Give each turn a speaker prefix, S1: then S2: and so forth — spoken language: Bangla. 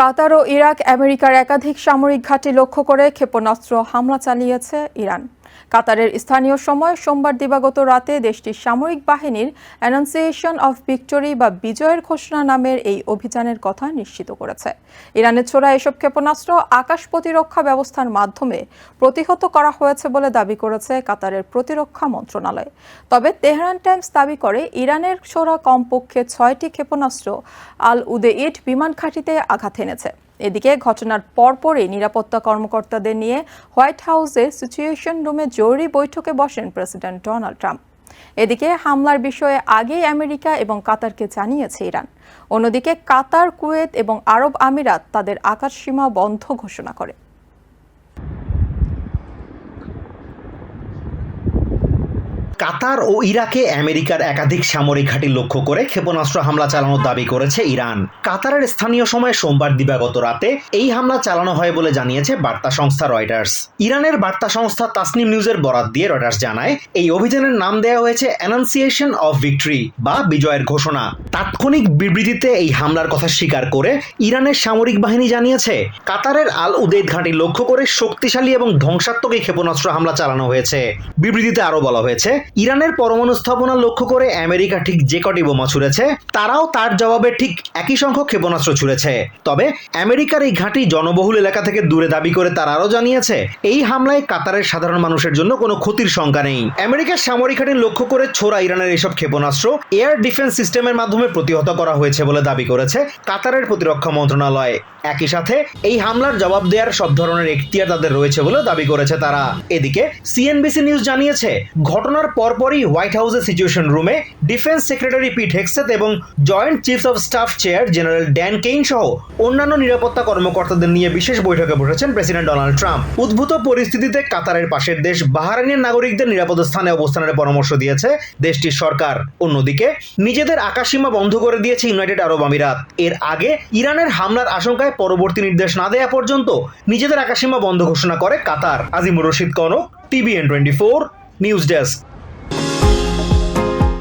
S1: কাতার ও ইরাক আমেরিকার একাধিক সামরিক ঘাঁটি লক্ষ্য করে ক্ষেপণাস্ত্র হামলা চালিয়েছে ইরান। কাতারের স্থানীয় সময় সোমবার দিবাগত রাতে দেশটির সামরিক বাহিনীর অ্যানাউন্সিয়েশন অফ ভিক্টোরি বা বিজয়ের ঘোষণা নামের এই অভিযানের কথা নিশ্চিত করেছে। ইরানের ছোড়া এসব ক্ষেপণাস্ত্র আকাশ প্রতিরক্ষা ব্যবস্থার মাধ্যমে প্রতিহত করা হয়েছে বলে দাবি করেছে কাতারের প্রতিরক্ষা মন্ত্রণালয়। তবে তেহরান টাইমস দাবি করে, ইরানের ছোড়া কমপক্ষে ছয়টি ক্ষেপণাস্ত্র আল উদে ইট বিমান ঘাঁটিতে আঘাত এনেছে। এদিকে ঘটনার পরপরই নিরাপত্তা কর্মকর্তাদের নিয়ে হোয়াইট হাউসে সিচুয়েশন রুমে জরুরি বৈঠকে বসেন প্রেসিডেন্ট ডোনাল্ড ট্রাম্প। এদিকে হামলার বিষয়ে আগেই আমেরিকা এবং কাতারকে জানিয়েছে ইরান। অন্যদিকে কাতার, কুয়েত এবং আরব আমিরাত তাদের আকাশ সীমা বন্ধ ঘোষণা করে।
S2: কাতার ও ইরাকে আমেরিকার একাধিক সামরিক ঘাঁটি লক্ষ্য করে ক্ষেপণাস্ত্র হামলা চালানোর দাবি করেছে ইরান। কাতারের স্থানীয় সময় সোমবার দিবাগত রাতে এই হামলা চালানো হয় বলে জানিয়েছে বার্তা সংস্থা রয়টার্স। ইরানের বার্তা সংস্থা তাসনিম নিউজের বরাত দিয়ে রয়টার্স জানায়, এই অভিযানের নাম দেওয়া হয়েছে অ্যানাউন্সিয়েশন অফ ভিক্টরি বা বিজয়ের ঘোষণা। তাৎক্ষণিক বিবৃতিতে এই হামলার কথা স্বীকার করে ইরানের সামরিক বাহিনী জানিয়েছে, কাতারের আল উদেদ ঘাঁটি লক্ষ্য করে শক্তিশালী এবং ধ্বংসাত্মক এই ক্ষেপণাস্ত্র হামলা চালানো হয়েছে। বিবৃতিতে আরও বলা হয়েছে ইরানের পরমাণু স্থাপনা লক্ষ্য করে আমেরিকা ঠিক যে কটি বোমা ছুড়েছে, তারাও তার জবাবে ঠিক একই সংখ্যক ক্ষেপণাস্ত্র ছুড়েছে। তবে আমেরিকার এই ঘাঁটি জনবহুল এলাকা থেকে দূরে দাবি করে তারা আরও জানিয়েছে, এই হামলায় কাতারের সাধারণ মানুষের জন্য কোনো ক্ষতির শঙ্কা নেই। আমেরিকার সামরিক ঘাঁটি লক্ষ্য করে ছোড়া ইরানের এসব ক্ষেপণাস্ত্র এয়ার ডিফেন্স সিস্টেমের মাধ্যমে প্রতিহত করা হয়েছে বলে দাবি করেছে কাতারের প্রতিরক্ষা মন্ত্রণালয়। একই সাথে, এই হামলার জবাব দেওয়ার সব ধরনের এখতিয়ার তাদের রয়েছে বলে দাবি করেছে তারা। এদিকে, সিএনবিসি নিউজ জানিয়েছে, ঘটনার পরপরই হোয়াইট হাউসের সিচুয়েশন রুমে ডিফেন্স সেক্রেটারি পিট হেক্সেত এবং joint chiefs of staff chair general Dan Caine সহ অন্যান্য নিরাপত্তা কর্মকর্তাদের নিয়ে বিশেষ বৈঠকে বসেছেন প্রেসিডেন্ট ডোনাল্ড ট্রাম্প উদ্ভূত পরিস্থিতিতে কাতারের পাশের দেশ বাহারাইনের নাগরিকদের নিরাপদ স্থানে অবস্থানের পরামর্শ দিয়েছে দেশটির সরকার। অন্যদিকে, নিজেদের আকাশসীমা বন্ধ করে দিয়েছে ইউনাইটেড আরব আমিরাত এর আগে ইরানের হামলার আশঙ্কায় পরবর্তী নির্দেশ না দেয়া পর্যন্ত নিজেদের আকাশসীমা বন্ধ ঘোষণা করে Qatar. Azimur Rashid Konok TVN twenty four news desk